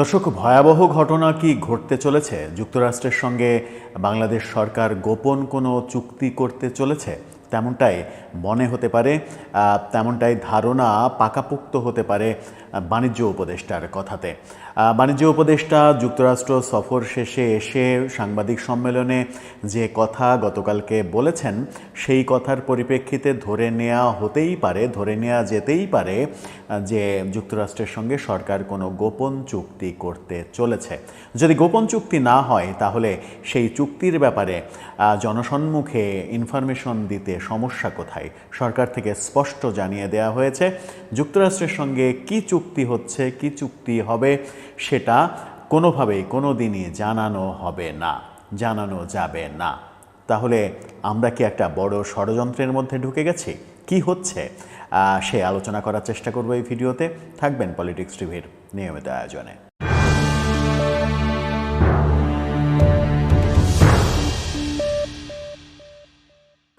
দর্শক, ভয়াবহ ঘটনা কি ঘটতে চলেছে? যুক্তরাষ্ট্রের সঙ্গে বাংলাদেশ সরকার গোপন কোনো চুক্তি করতে চলেছে? তেমনটাই মনে হতে পারে তেমনটাই ধারণা পাকাপোক্ত হতে পারে বাণিজ্য উপদেষ্টার কথাতে। বাণিজ্য উপদেষ্টা যুক্তরাষ্ট্র সফর শেষে এসে সাংবাদিক সম্মেলনে যে কথা গতকালকে বলেছেন, সেই কথার পরিপ্রেক্ষিতে ধরে নেওয়া হতেই পারে, ধরে নেওয়া যেতেই পারে যে যুক্তরাষ্ট্রের সঙ্গে সরকার কোনো গোপন চুক্তি করতে চলেছে। যদি গোপন চুক্তি না হয়, তাহলে সেই চুক্তির ব্যাপারে জনসম্মুখে ইনফরমেশন দিতে সমস্যা কোথায়? সরকার থেকে স্পষ্ট জানিয়ে দেওয়া হয়েছে, যুক্তরাষ্ট্রের সঙ্গে কী চুক্তি হচ্ছে, কি চুক্তি হবে সেটা কোনোভাবেই কোনো দিনই জানানো হবে না, জানানো যাবে না। তাহলে আমরা কি একটা বড় ষড়যন্ত্রের মধ্যে ঢুকে গেছি? কি হচ্ছে? সে আলোচনা করার চেষ্টা করব এই ভিডিওতে। থাকবেন পলিটিক্স টিভির নিয়মিত আয়োজনে।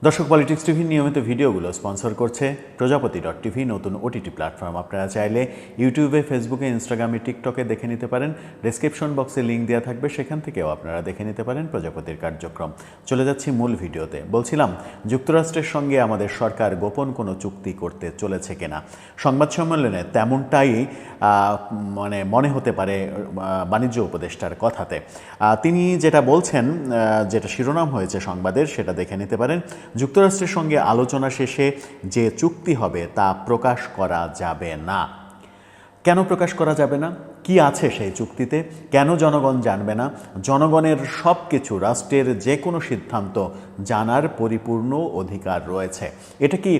দর্শক পলিটিক্স টিভির নিয়মিত ভিডিওগুলো স্পন্সর করছে প্রজাপতি ডট টিভি নতুন ওটিটি প্ল্যাটফর্ম আপনারা চাইলে ইউটিউবে ফেসবুকে ইনস্টাগ্রামে টিকটকে দেখে নিতে পারেন। ডেসক্রিপশন বক্সে লিঙ্ক দেওয়া থাকবে, সেখান থেকেও আপনারা দেখে নিতে পারেন প্রজাপতির কার্যক্রম। চলে যাচ্ছি মূল ভিডিওতে। বলছিলাম, যুক্তরাষ্ট্রের সঙ্গে আমাদের সরকার গোপন কোনো চুক্তি করতে চলেছে কিনা? সংবাদ সম্মেলনে তেমনটাই মানে মনে হতে পারে বাণিজ্য উপদেষ্টার কথাতে। তিনি যেটা বলছেন যেটা শিরোনাম হয়েছে সংবাদের, সেটা দেখে নিতে পারেন। যুক্তরাষ্ট্রের সঙ্গে আলোচনা শেষে যে চুক্তি হবে তা প্রকাশ করা যাবে না। কেন প্রকাশ করা যাবে না? কি আছে সেই চুক্তিতে? কেন জনগণ জানবে না? জনগণের সব কিছু রাষ্ট্রের যে কোনো সিদ্ধান্ত জানার পরিপূর্ণ অধিকার রয়েছে। এটা কি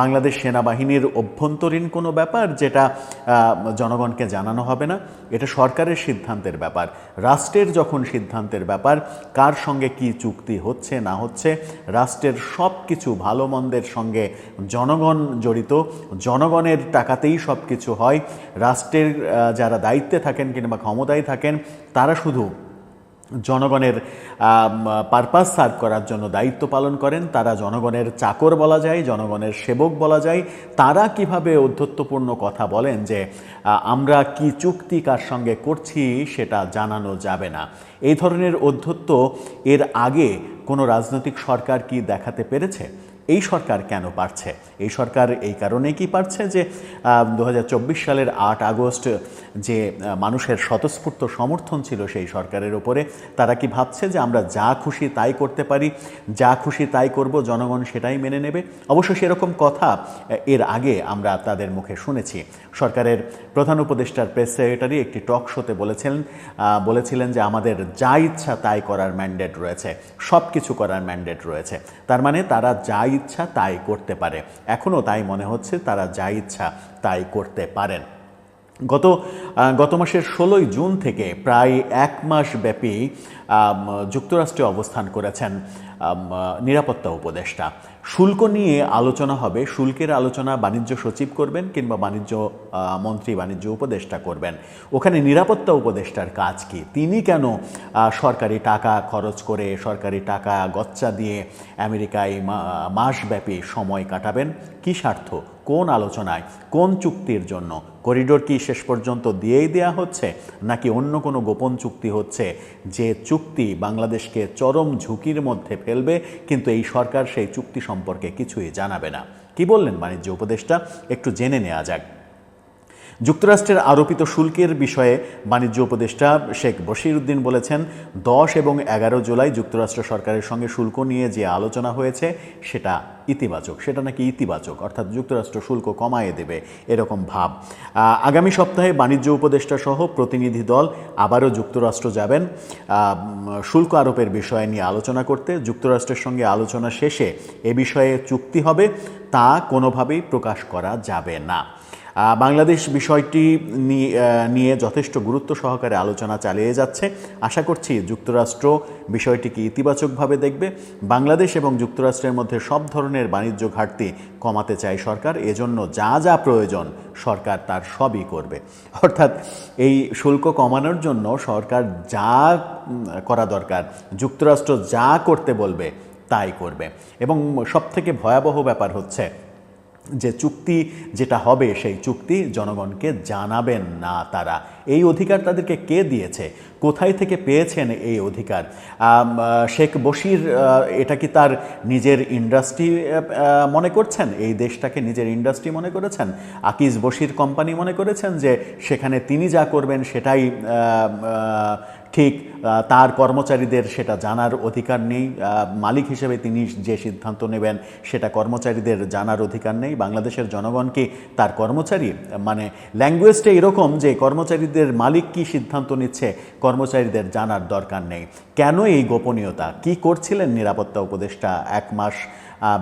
বাংলাদেশ সেনাবাহিনীর অভ্যন্তরীণ কোনো ব্যাপার যেটা জনগণকে জানানো হবে না? এটা সরকারের সিদ্ধান্তের ব্যাপার। রাষ্ট্রের যখন সিদ্ধান্তের ব্যাপার, কার সঙ্গে কি চুক্তি হচ্ছে, না হচ্ছে, রাষ্ট্রের সব কিছু ভালো মন্দের সঙ্গে জনগণ জড়িত, জনগণের টাকাতেই সব কিছু হয় রাষ্ট্রের যারা দায়িত্বে থাকেন কিংবা ক্ষমতায় থাকেন, তারা শুধু জনগণের পারপাস সার্ভ করার জন্য দায়িত্ব পালন করেন, তারা জনগণের চাকর বলা যায়, জনগণের সেবক বলা যায়। তারা কীভাবে অধ্যত্বপূর্ণ কথা বলেন যে আমরা কি চুক্তি কার সঙ্গে করছি সেটা জানানো যাবে না। এই ধরনের অধ্যত্ব এর আগে কোনো রাজনৈতিক সরকার কি দেখাতে পেরেছে? এই সরকার কেন পারছে? এই সরকার এই কারণে কি পারছে যে দু হাজার চব্বিশ সালের আট আগস্ট যে মানুষের স্বতঃস্ফূর্ত সমর্থন ছিল সেই সরকারের ওপরে তারা কি ভাবছে যে আমরা যা খুশি তাই করতে পারি যা খুশি তাই করব জনগণ সেটাই মেনে নেবে? অবশ্য সেরকম কথা এর আগে আমরা তাদের মুখে শুনেছি। সরকারের প্রধান উপদেষ্টার প্রেস সেক্রেটারি একটি টক শোতে বলেছেন আহ, বলেছিলেন যে আমাদের যা ইচ্ছা তাই করার ম্যান্ডেট রয়েছে সব কিছু করার ম্যান্ডেট রয়েছে। তার মানে তারা যা ইচ্ছা তাই করতে পারে। এখনও তাই মনে হচ্ছে, তারা যা ইচ্ছা তাই করতে পারেন। গত গত মাসের ষোলোই জুন থেকে প্রায় এক মাস ব্যাপী যুক্তরাষ্ট্রে অবস্থান করেছেন। নিরাপত্তা উপদেষ্টা। শুল্ক নিয়ে আলোচনা হবে। শুল্কের আলোচনা বাণিজ্য সচিব করবেন কিংবা বাণিজ্য মন্ত্রী, বাণিজ্য উপদেষ্টা করবেন। ওখানে নিরাপত্তা উপদেষ্টার কাজ কি? তিনি কেন সরকারি টাকা খরচ করে সরকারি টাকা গচ্চা দিয়ে আমেরিকায় মাসব্যাপী সময় কাটাবেন? কি স্বার্থ? কোন আলোচনায়, কোন চুক্তির জন্য? করিডোর কি শেষ পর্যন্ত দিয়েই দেয়া হচ্ছে, নাকি অন্য কোনো গোপন চুক্তি হচ্ছে? যে চুক্তি বাংলাদেশকে চরম ঝুঁকির মধ্যে ফেলবে, কিন্তু এই সরকার সেই চুক্তি সম্পর্কে কিছুই জানাবে না। কি বললেন বাণিজ্য উপদেষ্টা? একটু জেনে নেওয়া যাক। যুক্তরাষ্ট্রের আরোপিত শুল্কের বিষয়ে বাণিজ্য উপদেষ্টা শেখ বশির উদ্দিন বলেছেন, দশ এবং এগারো জুলাই যুক্তরাষ্ট্র সরকারের সঙ্গে শুল্ক নিয়ে যে আলোচনা হয়েছে, সেটা ইতিবাচক। সেটা নাকি ইতিবাচক? অর্থাৎ যুক্তরাষ্ট্র শুল্ক কমায়ে দেবে এরকম ভাব। আগামী সপ্তাহে বাণিজ্য উপদেষ্টা সহ প্রতিনিধি দল আবারও যুক্তরাষ্ট্র যাবেন। শুল্ক আরোপের বিষয় নিয়ে আলোচনা করতে যুক্তরাষ্ট্রের সঙ্গে আলোচনা শেষে এ বিষয়ে চুক্তি হবে, তা কোনোভাবেই প্রকাশ করা যাবে না। বাংলাদেশ বিষয়টি নিয়ে যথেষ্ট গুরুত্ব সহকারে আলোচনা চালিয়ে যাচ্ছে। আশা করছি যুক্তরাষ্ট্র বিষয়টিকে ইতিবাচকভাবে দেখবে। বাংলাদেশ এবং যুক্তরাষ্ট্রের মধ্যে সব ধরনের বাণিজ্য ঘাটতি কমাতে চায় সরকার। এজন্য যা যা প্রয়োজন সরকার তার সবই করবে। অর্থাৎ এই শুল্ক কমানোর জন্য সরকার যা করা দরকার, যুক্তরাষ্ট্র যা করতে বলবে তাই করবে। এবং সবথেকে ভয়াবহ ব্যাপার হচ্ছে যে চুক্তি যেটা হবে, সেই চুক্তি জনগণকে জানাবেন না তারা। এই অধিকার তাদেরকে কে দিয়েছে? কোথায় থেকে পেয়েছেন এই অধিকার? শেখ বশির এটা কি তার নিজের ইন্ডাস্ট্রি মনে করছেন? এই দেশটাকে নিজের ইন্ডাস্ট্রি মনে করেছেন? আকিজ বশির কোম্পানি মনে করেছেন যে সেখানে তিনি যা করবেন সেটাই ঠিক তার কর্মচারীদের সেটা জানার অধিকার নেই। মালিক হিসেবে তিনি যে সিদ্ধান্ত নেবেন সেটা কর্মচারীদের জানার অধিকার নেই। বাংলাদেশের জনগণকে তার কর্মচারী মানে ল্যাঙ্গুয়েজটা এরকম যে কর্মচারীদের মালিক কি সিদ্ধান্ত নিচ্ছে, কর্মচারীদের জানার দরকার নেই। কেন এই গোপনীয়তা? কি করছিলেন নিরাপত্তা উপদেষ্টা এক মাস?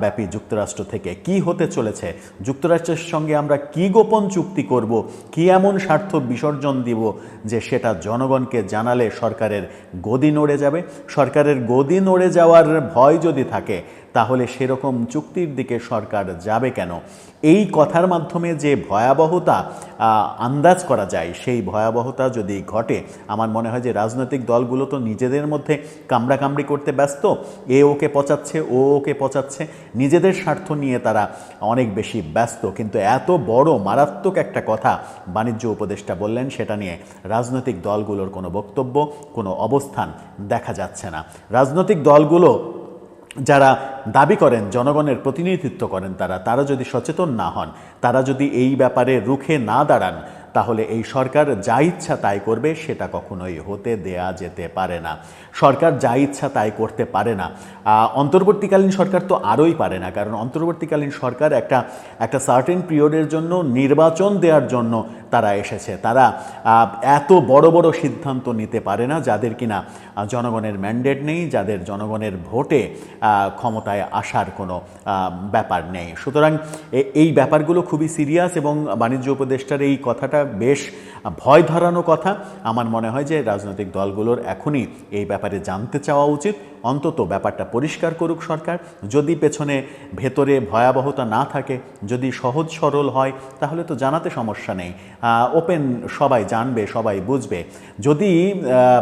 ব্যাপী যুক্তরাষ্ট্র থেকে। কি হতে চলেছে? যুক্তরাষ্ট্রের সঙ্গে আমরা কি গোপন চুক্তি করব? কি এমন স্বার্থ বিসর্জন দিব যে সেটা জনগণকে জানালে সরকারের গদি নড়ে যাবে? সরকারের গদি নড়ে যাওয়ার ভয় যদি থাকে তাহলে সেরকম চুক্তির দিকে সরকার যাবে কেন? এই কথার মাধ্যমে যে ভয়াবহতা আন্দাজ করা যায়, সেই ভয়াবহতা যদি ঘটে, আমার মনে হয় যে রাজনৈতিক দলগুলো তো নিজেদের মধ্যে কামড়াকামড়ি করতে ব্যস্ত। এ ওকে পচাচ্ছে, ও ওকে পচাচ্ছে। নিজেদের স্বার্থ নিয়ে তারা অনেক বেশি ব্যস্ত। কিন্তু এত বড় মারাত্মক একটা কথা বাণিজ্য উপদেষ্টা বললেন, সেটা নিয়ে রাজনৈতিক দলগুলোর কোনো বক্তব্য, কোনো অবস্থান দেখা যাচ্ছে না। রাজনৈতিক দলগুলো যারা দাবি করেন, জনগণের প্রতিনিধিত্ব করেন তারা তারা যদি সচেতন না হন, তারা যদি এই ব্যাপারে রুখে না দাঁড়ান তাহলে এই সরকার যা ইচ্ছা তাই করবে, সেটা কখনোই হতে দেয়া যেতে পারে না। সরকার যা ইচ্ছা তাই করতে পারে না। অন্তর্বর্তীকালীন সরকার তো আরোই পারে না, কারণ অন্তর্বর্তীকালীন সরকার একটা একটা সার্টেন পিরিয়ডের জন্য নির্বাচন দেওয়ার জন্য তারা এসেছে। তারা এত বড় বড় সিদ্ধান্ত নিতে পারে না, যাদের কিনা জনগণের ম্যান্ডেট নেই, যাদের জনগণের ভোটে ক্ষমতায় আসার কোনো ব্যাপার নেই। সুতরাং এই ব্যাপারগুলো খুবই সিরিয়াস এবং বাণিজ্য উপদেষ্টার এই কথাটা বেশ ভয় ধরানো কথা। আমার মনে হয় যে রাজনৈতিক দলগুলোর এখনই এই ব্যাপারে জানতে চাওয়া উচিত। অন্তত ব্যাপারটা পরিষ্কার করুক সরকার। যদি পেছনে ভেতরে ভয়াবহতা না থাকে, যদি সহজ সরল হয়, তাহলে তো জানাতে সমস্যা নেই। ওপেন সবাই জানবে, সবাই বুঝবে। যদি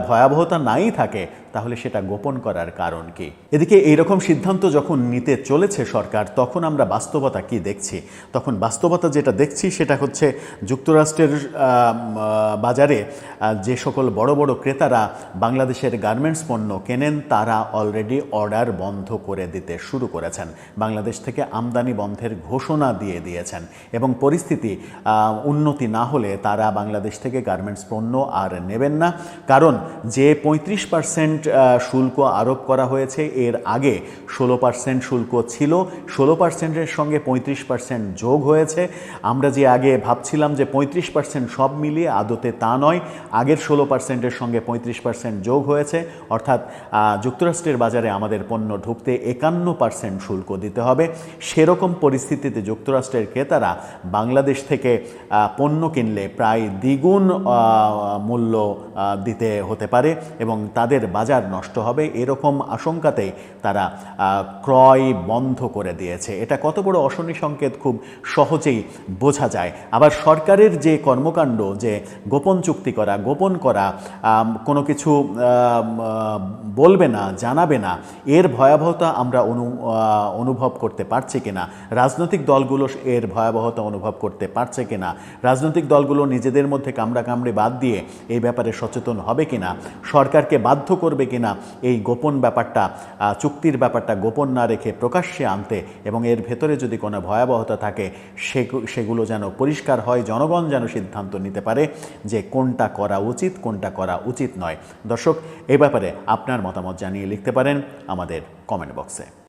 ভয়াবহতা নাই থাকে, তাহলে সেটা গোপন করার কারণ কি? এদিকে এইরকম সিদ্ধান্ত যখন নিতে চলেছে সরকার, তখন আমরা বাস্তবতা কি দেখছি? তখন বাস্তবতা যেটা দেখছি, সেটা হচ্ছে যুক্তরাষ্ট্রের বাজারে যে সকল বড় বড় ক্রেতারা বাংলাদেশের গার্মেন্টস পণ্য কেনেন, তারা অলরেডি অর্ডার বন্ধ করে দিতে শুরু করেছেন। বাংলাদেশ থেকে আমদানি বন্ধের ঘোষণা দিয়ে দিয়েছেন এবং পরিস্থিতি উন্নতি না হলে তারা বাংলাদেশ থেকে গার্মেন্টস পণ্য আর নেবেন না। কারণ যে পঁয়ত্রিশ পার্সেন্ট শুল্ক আরোপ করা হয়েছে এর আগে ষোলো পার্সেন্ট শুল্ক ছিল ষোলো পার্সেন্টের সঙ্গে পঁয়ত্রিশ পার্সেন্ট যোগ হয়েছে। আমরা যে আগে ভাবছিলাম যে পঁয়ত্রিশ পার্সেন্ট সব মিলিয়ে আদতে তা নয় আগের ষোলো পার্সেন্টের সঙ্গে পঁয়ত্রিশ পার্সেন্ট যোগ হয়েছে। অর্থাৎ আহ, যুক্তরাষ্ট্রের বাজারে আমাদের পণ্য ঢুকতে একান্ন পার্সেন্ট শুল্ক দিতে হবে। সেরকম পরিস্থিতিতে যুক্তরাষ্ট্রের ক্রেতারা বাংলাদেশ থেকে পণ্য কিনলে প্রায় দ্বিগুণ মূল্য দিতে হতে পারে এবং তাদের বাজার নষ্ট হবে। এরকম আশঙ্কাতে তারা ক্রয় বন্ধ করে দিয়েছে। এটা কত বড় অশনি সংকেত খুব সহজেই বোঝা যায়। আবার সরকারের যে কর্মকাণ্ড যে গোপন চুক্তি করা, গোপন করা কোনো কিছু বলবে না জানাবে না, এর ভয়াবহতা আমরা অনু অনুভব করতে পারছি কিনা, রাজনৈতিক দলগুলো এর ভয়াবহতা অনুভব করতে পারছে কিনা, রাজনৈতিক দলগুলো নিজেদের মধ্যে কামড়া কামড়ে বাদ দিয়ে এই ব্যাপারে সচেতন হবে কিনা, সরকারকে বাধ্য করবে কিনা, এই গোপন ব্যাপারটা চুক্তির ব্যাপারটা গোপন না রেখে প্রকাশ্যে আনতে এবং এর ভেতরে যদি কোনো ভয়াবহতা থাকে, সেগু- সেগুলো যেন পরিষ্কার হয়, জনগণ যেন সিদ্ধান্ত নিতে পারে যে কোনটা করা উচিত, কোনটা করা উচিত নয়। দর্শক, এ ব্যাপারে আপনার মতামত জানিয়ে লিখতে পারেন আমাদের কমেন্ট বক্সে।